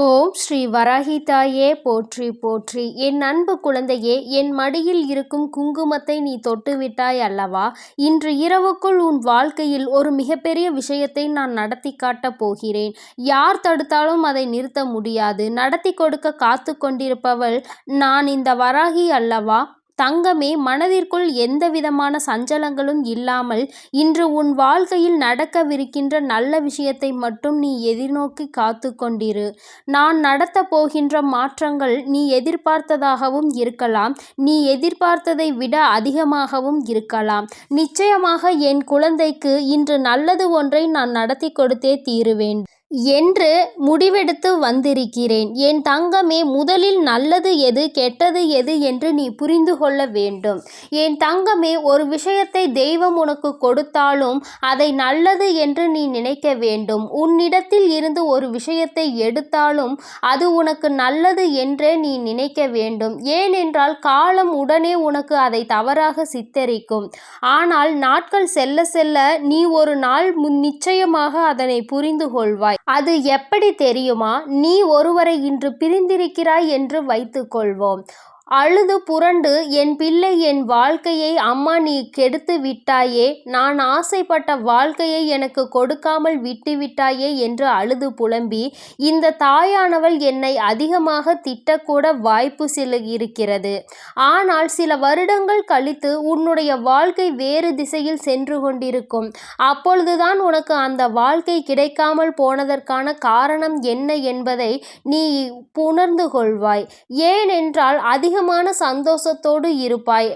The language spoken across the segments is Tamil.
ஓம் ஸ்ரீ வராகி தாயே போற்றி போற்றி. என் அன்பு குழந்தையே என் மடியில் இருக்கும் குங்குமத்தை நீ தொட்டுவிட்டாய் அல்லவா? இன்று இரவுக்குள் உன் வாழ்க்கையில் ஒரு மிகப்பெரிய விஷயத்தை நான் நடத்தி காட்டப் போகிறேன். யார் தடுத்தாலும் அதை நிறுத்த முடியாது. நடத்தி கொடுக்க காத்து கொண்டிருப்பவள் நான் இந்த வராகி அல்லவா? தங்கமே மனதிற்குள் எந்தவிதமான சஞ்சலங்களும் இல்லாமல் இன்று உன் வாழ்க்கையில் நடக்கவிருக்கின்ற நல்ல விஷயத்தை மட்டும் நீ எதிர்நோக்கி காத்து கொண்டிரு. நான் நடத்தப் போகின்ற மாற்றங்கள் நீ எதிர்பார்த்ததாகவும் இருக்கலாம். நீ எதிர்பார்த்ததை விட அதிகமாகவும் இருக்கலாம். நிச்சயமாக என் குழந்தைக்கு இன்று நல்லது ஒன்றை நான் நடத்தி கொடுத்தே தீருவேன். என்று முடிவெடுத்து வந்திருக்கிறேன். என் தங்கமே முதலில் நல்லது எது கெட்டது எது என்று நீ புரிந்து கொள்ள வேண்டும். என் தங்கமே ஒரு விஷயத்தை தெய்வம் உனக்கு கொடுத்தாலும் அதை நல்லது என்று நீ நினைக்க வேண்டும். உன்னிடத்தில் இருந்து ஒரு விஷயத்தை எடுத்தாலும் அது உனக்கு நல்லது என்றே நீ நினைக்க வேண்டும். ஏனென்றால் காலம் உடனே உனக்கு அதை தவறாக சித்தரிக்கும். ஆனால் நாட்கள் செல்ல செல்ல நீ ஒரு நாள் முன் நிச்சயமாக அதனை புரிந்து கொள்வாய். அது எப்படி தெரியுமா? நீ ஒருவரை இன்று பிரிந்திருக்கிறாய் என்று வைத்துக்கொள்வோம். அழுது புரண்டு என் பிள்ளை என் வாழ்க்கையை அம்மா நீ கெடுத்து விட்டாயே நான் ஆசைப்பட்ட வாழ்க்கையை எனக்கு கொடுக்காமல் விட்டு விட்டாயே என்று அழுது புலம்பி இந்த தாயானவள் என்னை அதிகமாக திட்டக்கூட வாய்ப்பு சில இருக்கிறது. ஆனால் சில வருடங்கள் கழித்து உன்னுடைய வாழ்க்கை வேறு திசையில் சென்று கொண்டிருக்கும். அப்பொழுதுதான் உனக்கு அந்த வாழ்க்கை கிடைக்காமல் போனதற்கான காரணம் என்ன என்பதை நீ உணர்ந்து கொள்வாய். ஏனென்றால் அதிக அதிகமான சந்தோஷத்தோடு இருப்பாய்.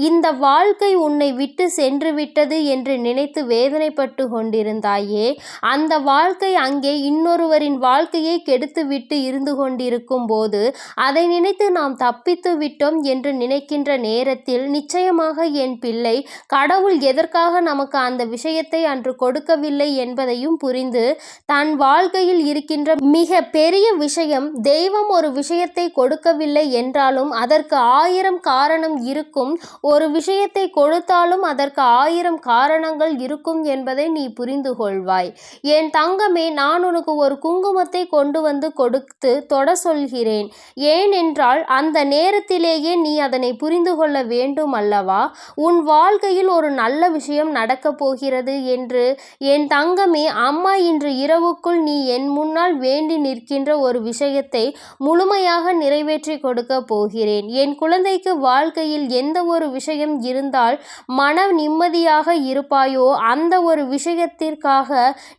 இந்த வாழ்க்கை உன்னை விட்டு சென்று விட்டது என்று நினைத்து வேதனைப்பட்டு கொண்டிருந்தாயே. அந்த வாழ்க்கை அங்கே இன்னொருவரின் வாழ்க்கையை கெடுத்துவிட்டு இருந்து கொண்டிருக்கும் போது அதை நினைத்து நாம் தப்பித்து விட்டோம் என்று நினைக்கின்ற நேரத்தில் நிச்சயமாக என் பிள்ளை கடவுள் எதற்காக நமக்கு அந்த விஷயத்தை அன்று கொடுக்கவில்லை என்பதையும் புரிந்து தன் வாழ்க்கையில் இருக்கின்ற மிக பெரிய விஷயம் தெய்வம் ஒரு விஷயத்தை கொடுக்கவில்லை என்றாலும் அதற்கு ஆயிரம் காரணம் இருக்கும். ஒரு விஷயத்தை கொடுத்தாலும் அதற்கு ஆயிரம் காரணங்கள் இருக்கும் என்பதை நீ புரிந்து கொள்வாய் என் தங்கமே நான் உனக்கு ஒரு குங்குமத்தை கொண்டு வந்து கொடுத்து தொட சொல்கிறேன். ஏனென்றால் அந்த நேரத்திலேயே நீ அதனை புரிந்து கொள்ள வேண்டும் அல்லவா? உன் வாழ்க்கையில் ஒரு நல்ல விஷயம் நடக்கப் போகிறது என்று என் தங்கமே அம்மா இன்று இரவுக்குள் நீ என் முன்னால் வேண்டி நிற்கின்ற ஒரு விஷயத்தை முழுமையாக நிறைவேற்றி கொடுக்க போகிறேன். சொல்கிறேன். என் குழந்தைக்கு வாழ்க்கையில் எந்த ஒரு விஷயம் இருந்தால் மன நிம்மதியாக இருப்பாயோ அந்த ஒரு விஷயத்திற்காக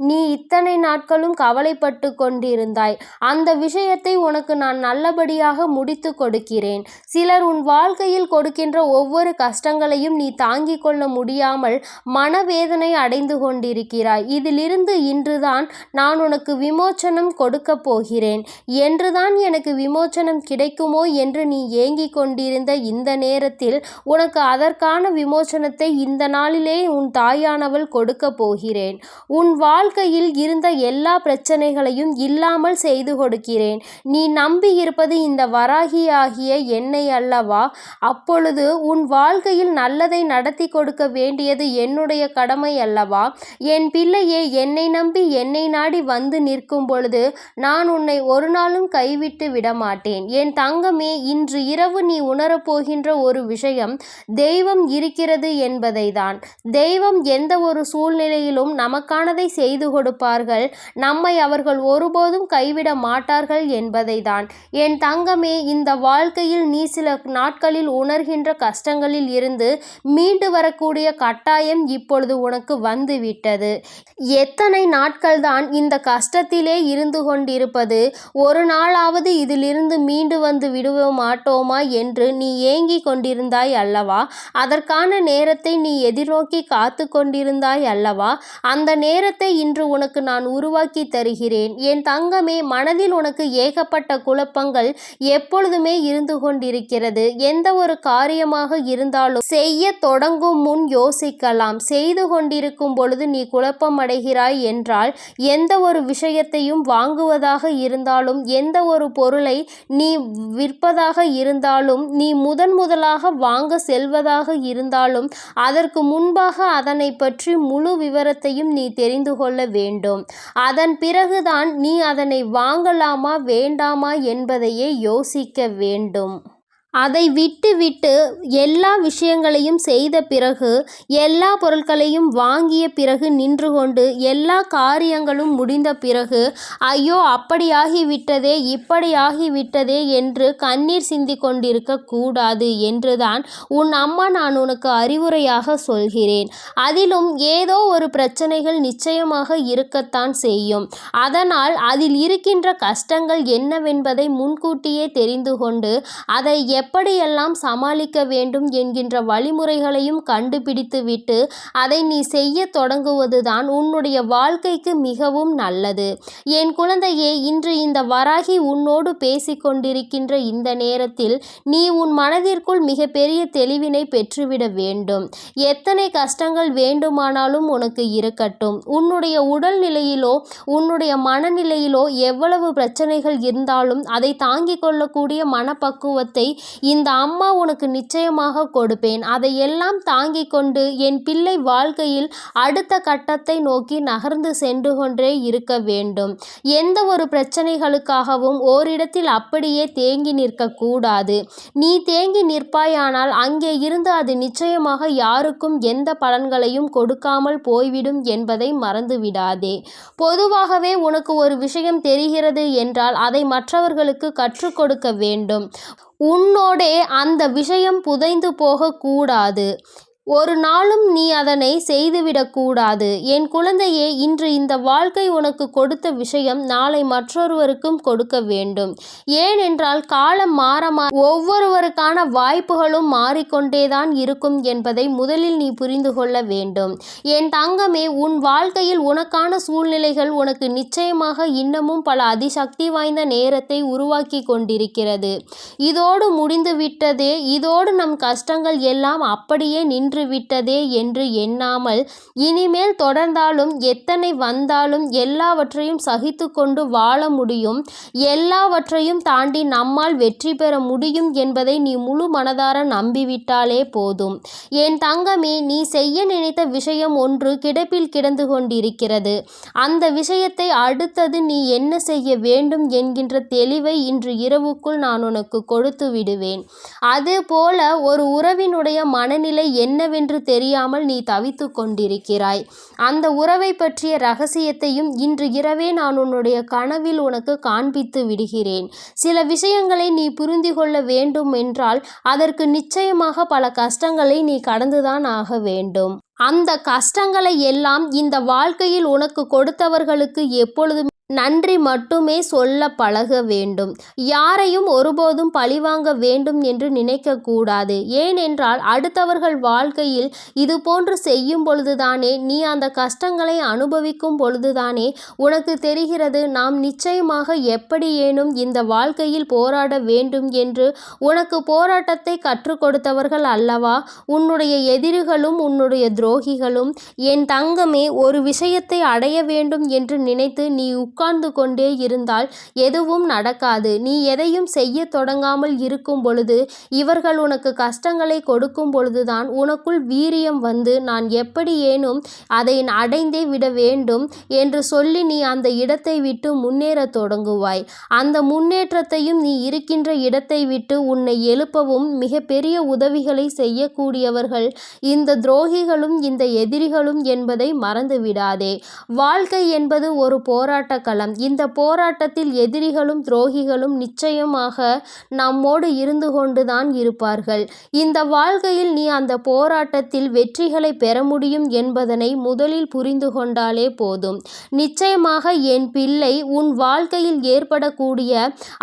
நீ இத்தனை நாட்களும் கவலைப்பட்டு கொண்டிருந்தாய். அந்த விஷயத்தை உனக்கு நான் நல்லபடியாக முடித்து கொடுக்கிறேன். சிலர் உன் வாழ்க்கையில் கொடுக்கின்ற ஒவ்வொரு கஷ்டங்களையும் நீ தாங்கிக் கொள்ள முடியாமல் மனவேதனை அடைந்து கொண்டிருக்கிறாய். இதிலிருந்து இன்றுதான் நான் உனக்கு விமோச்சனம் கொடுக்கப் போகிறேன். என்றுதான் எனக்கு விமோச்சனம் கிடைக்குமோ என்று நீ ஏங்கிக் கொண்டிருந்த இந்த நேரத்தில் உனக்கு அதற்கான விமோசனத்தை இந்த நாளிலே உன் தாயானவள் கொடுக்க போகிறேன். உன் வாழ்க்கையில் இருந்த எல்லா பிரச்சனைகளையும் இல்லாமல் செய்து கொடுக்கிறேன். நீ நம்பி இருப்பது இந்த வராகி ஆகிய என்னை அல்லவா? அப்பொழுது உன் வாழ்க்கையில் நல்லதை நடத்தி கொடுக்க வேண்டியது என்னுடைய கடமை அல்லவா? என் பிள்ளையே என்னை நம்பி என்னை நாடி வந்து நிற்கும் பொழுது நான் உன்னை ஒரு நாளும் கைவிட்டு விடமாட்டேன். என் தங்கமே இன்று இரவு நீ உணரப்போகின்ற ஒரு விஷயம் தெய்வம் இருக்கிறது என்பதை தான் தெய்வம் எந்த ஒரு சூழ்நிலையிலும் நமக்கானதை செய்து கொடுப்பார்கள். நம்மை அவர்கள் ஒருபோதும் கைவிட மாட்டார்கள் என்பதை தான் என் தங்கமே இந்த வாழ்க்கையில் நீ சில நாட்களில் உணர்கின்ற கஷ்டங்களில் இருந்து மீண்டு வரக்கூடிய கட்டாயம் இப்பொழுது உனக்கு வந்துவிட்டது. எத்தனை நாட்கள் தான் இந்த கஷ்டத்திலே இருந்து கொண்டிருப்பது? ஒரு நாளாவது இதிலிருந்து மீண்டு வந்து விடுவோம் மாட்டோம்? என்று நீ ஏங்கி கொண்டிருந்தாய் அல்லவா? அதற்கான நேரத்தை நீ எதிர்நோக்கி காத்து கொண்டிருந்தாய் அல்லவா? அந்த நேரத்தை இன்று உனக்கு நான் உருவாக்கி தருகிறேன். என் தங்கமே மனதில் உனக்கு ஏகப்பட்ட குழப்பங்கள் எப்பொழுதுமே இருந்து கொண்டிருக்கிறது. எந்த ஒரு காரியமாக இருந்தாலும் செய்ய தொடங்கும் முன் யோசிக்கலாம். செய்து கொண்டிருக்கும் பொழுது நீ குழப்பம் அடைகிறாய் என்றால் எந்த ஒரு விஷயத்தையும் வாங்குவதாக இருந்தாலும் எந்த ஒரு பொருளை நீ விற்பதாக இரு இருந்தாலும் நீ முதன் முதலாக வாங்க செல்வதாக இருந்தாலும் அதற்கு முன்பாக அதனை பற்றி முழு விவரத்தையும் நீ தெரிந்து கொள்ள வேண்டும். அதன் பிறகுதான் நீ அதனை வாங்கலாமா வேண்டாமா என்பதையே யோசிக்க வேண்டும். அதை விட்டுவிட்டு எல்லா விஷயங்களையும் செய்த பிறகு எல்லா பொருட்களையும் வாங்கிய பிறகு நின்று கொண்டு எல்லா காரியங்களும் முடிந்த பிறகு ஐயோ அப்படியாகிவிட்டதே இப்படியாகிவிட்டதே என்று கண்ணீர் சிந்தி கொண்டிருக்க கூடாது என்றுதான் உன் அம்மா நான் உனக்கு அறிவுரையாக சொல்கிறேன். அதிலும் ஏதோ ஒரு பிரச்சனைகள் நிச்சயமாக இருக்கத்தான் செய்யும். அதனால் அதில் இருக்கின்ற கஷ்டங்கள் என்னவென்பதை முன்கூட்டியே தெரிந்து கொண்டு அதை எப்படியெல்லாம் சமாளிக்க வேண்டும் என்கின்ற வழிமுறைகளையும் கண்டுபிடித்துவிட்டு அதை நீ செய்ய தொடங்குவதுதான் உன்னுடைய வாழ்க்கைக்கு மிகவும் நல்லது. என் குழந்தையே இன்று இந்த வராகி உன்னோடு பேசிக்கொண்டிருக்கின்ற இந்த நேரத்தில் நீ உன் மனதிற்குள் மிகப்பெரிய தெளிவினை பெற்றுவிட வேண்டும். எத்தனை கஷ்டங்கள் வேண்டுமானாலும் உனக்கு இருக்கட்டும். உன்னுடைய உடல்நிலையிலோ உன்னுடைய மனநிலையிலோ எவ்வளவு பிரச்சனைகள் இருந்தாலும் அதை தாங்கிக் கொள்ளக்கூடிய மனப்பக்குவத்தை இந்த அம்மா உனக்கு நிச்சயமாக கொடுப்பேன். அதையெல்லாம் தாங்கிக் கொண்டு என் பிள்ளை வாழ்க்கையில் அடுத்த கட்டத்தை நோக்கி நகர்ந்து சென்று கொண்டே இருக்க வேண்டும். எந்த ஒரு பிரச்சனைகளுக்காகவும் ஓரிடத்தில் அப்படியே தேங்கி நிற்கக்கூடாது நீ தேங்கி நிற்பாயானால் அங்கே இருந்து அது நிச்சயமாக யாருக்கும் எந்த பலன்களையும் கொடுக்காமல் போய்விடும் என்பதை மறந்துவிடாதே. பொதுவாகவே உனக்கு ஒரு விஷயம் தெரிகிறது என்றால் அதை மற்றவர்களுக்கு கற்றுக் கொடுக்க வேண்டும். உன்னோடே அந்த விஷயம் புதைந்து போகக்கூடாது. ஒரு நாளும் நீ அதனை செய்துவிடக்கூடாது என் குழந்தையே இன்று இந்த வாழ்க்கை உனக்கு கொடுத்த விஷயம் நாளை மற்றொருவருக்கும் கொடுக்க வேண்டும். ஏனென்றால் காலம் மாற மாற ஒவ்வொருவருக்கான வாய்ப்புகளும் மாறிக்கொண்டேதான் இருக்கும் என்பதை முதலில் நீ புரிந்து கொள்ள வேண்டும். என் தங்கமே உன் வாழ்க்கையில் உனக்கான சூழ்நிலைகள் உனக்கு நிச்சயமாக இன்னமும் பல அதிசக்தி வாய்ந்த நேரத்தை உருவாக்கி கொண்டிருக்கிறது. இதோடு முடிந்து விட்டதே இதோடு நம் கஷ்டங்கள் எல்லாம் அப்படியே நின்று விட்டதே என்று எண்ணாமல் இனிமேல் தொடர்ந்தாலும் எத்தனை வந்தாலும் எல்லாவற்றையும் சகித்து கொண்டு வாழ முடியும். எல்லாவற்றையும் தாண்டி நம்மால் வெற்றி பெற முடியும் என்பதை நீ முழு மனதார நம்பிவிட்டாலே போதும். என் தங்கமே நீ செய்ய நினைத்த விஷயம் ஒன்று கிடப்பில் கிடந்து கொண்டிருக்கிறது. அந்த விஷயத்தை அடுத்தது நீ என்ன செய்ய வேண்டும் என்கின்ற தெளிவை இன்று இரவுக்குள் நான் உனக்கு கொடுத்து விடுவேன். அதுபோல ஒரு உறவினுடைய மனநிலை என்னவென்று தெரியாமல் நீ தவித்து கொண்டிருக்கிறாய். அந்த உறவை பற்றிய ரகசியத்தையும் இன்று இரவே நான் உன்னுடைய கனவில் உனக்கு காண்பித்து விடுகிறேன். சில விஷயங்களை நீ புரிந்து கொள்ள வேண்டும் என்றால் அதற்கு நிச்சயமாக பல கஷ்டங்களை நீ கடந்துதான் ஆக வேண்டும். அந்த கஷ்டங்களை எல்லாம் இந்த வாழ்க்கையில் உனக்கு கொடுத்தவர்களுக்கு எப்பொழுதும் நன்றி மட்டுமே சொல்ல பழக வேண்டும். யாரையும் ஒருபோதும் பழிவாங்க வேண்டும் என்று நினைக்கக்கூடாது ஏனென்றால் அடுத்தவர்கள் வாழ்க்கையில் இது போன்று செய்யும் பொழுதுதானே நீ அந்த கஷ்டங்களை அனுபவிக்கும் பொழுதுதானே உனக்கு தெரிகிறது நாம் நிச்சயமாக எப்படியேனும் இந்த வாழ்க்கையில் போராட வேண்டும் என்று உனக்கு போராட்டத்தை கற்றுக் கொடுத்தவர்கள் அல்லவா? உன்னுடைய எதிரிகளும் உன்னுடைய துரோகிகளும் என் தங்கமே ஒரு விஷயத்தை அடைய வேண்டும் என்று நினைத்து நீ உட்கார்ந்து கொண்டே இருந்தால் எதுவும் நடக்காது. நீ எதையும் செய்ய தொடங்காமல் இருக்கும் பொழுது இவர்கள் உனக்கு கஷ்டங்களை கொடுக்கும் பொழுதுதான் உனக்குள் வீரியம் வந்து நான் எப்படி ஏனும் அதை அடைந்தே விட வேண்டும் என்று சொல்லி நீ அந்த இடத்தை விட்டு முன்னேறத் தொடங்குவாய். அந்த முன்னேற்றத்தையும் நீ இருக்கின்ற இடத்தை விட்டு உன்னை எழுப்பவும் மிகப்பெரிய உதவிகளை செய்யக்கூடியவர்கள் இந்த துரோகிகளும் இந்த எதிரிகளும் என்பதை மறந்து விடாதே வாழ்க்கை என்பது ஒரு போராட்ட களம் இந்த போராட்டத்தில் எதிரிகளும் துரோகிகளும் நிச்சயமாக நம்மோடு இருந்து கொண்டுதான் இருப்பார்கள். இந்த வாழ்க்கையில் நீ அந்த போராட்டத்தில் வெற்றிகளை பெற முடியும் என்பதனை முதலில் புரிந்து கொண்டாலே போதும். நிச்சயமாக என் பிள்ளை உன் வாழ்க்கையில் ஏற்படக்கூடிய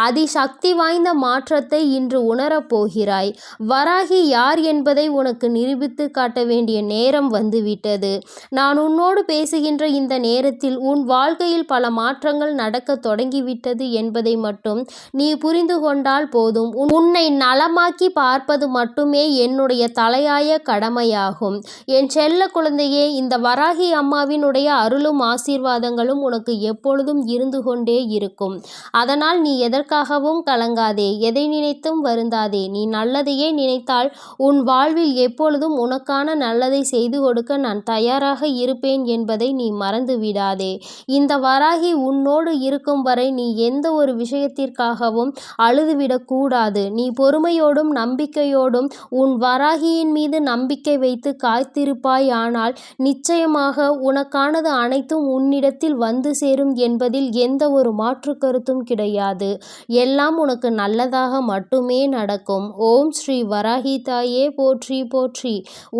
அதிசக்தி வாய்ந்த மாற்றத்தை இன்று உணரப்போகிறாய் வராகி யார் என்பதை உனக்கு நிரூபித்து காட்ட வேண்டிய நேரம் வந்துவிட்டது. நான் உன்னோடு பேசுகின்ற இந்த நேரத்தில் உன் வாழ்க்கையில் பல மாற்ற மாற்றங்கள் நடக்கத் தொடங்கிவிட்டது என்பதை மட்டும் நீ புரிந்து கொண்டால் போதும். உன்னை நலமாக்கி பார்ப்பது மட்டுமே என்னுடைய தலையாய கடமையாகும். என் செல்ல குழந்தையே இந்த வராகி அம்மாவினுடைய அருளும் ஆசீர்வாதங்களும் உனக்கு எப்பொழுதும் இருந்து கொண்டே இருக்கும். அதனால் நீ எதற்காகவும் கலங்காதே எதை நினைத்தும் வருந்தாதே. நீ நல்லதையே நினைத்தால் உன் வாழ்வில் எப்பொழுதும் உனக்கான நல்லதை செய்து கொடுக்க நான் தயாராக இருப்பேன் என்பதை நீ மறந்து விடாதே இந்த வராகி உன்னோடு இருக்கும் வரை நீ எந்த ஒரு விஷயத்திற்காகவும் அழுதுவிடக்கூடாது நீ பொறுமையோடும் நம்பிக்கையோடும் உன் வராகியின் மீது நம்பிக்கை வைத்து காய்த்திருப்பாய் ஆனால் நிச்சயமாக உனக்கானது அனைத்தும் உன்னிடத்தில் வந்து சேரும் என்பதில் எந்த ஒரு மாற்று கருத்தும் கிடையாது. எல்லாம் உனக்கு நல்லதாக மட்டுமே நடக்கும். ஓம் ஸ்ரீ வராகி தாயே போற்றி போற்றி.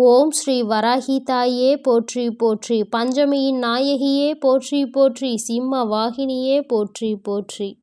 ஓம் ஸ்ரீ வராகி தாயே போற்றி போற்றி. பஞ்சமியின் நாயகியே போற்றி போற்றி. சிம்ம வாகினியே போற்றி போற்றி.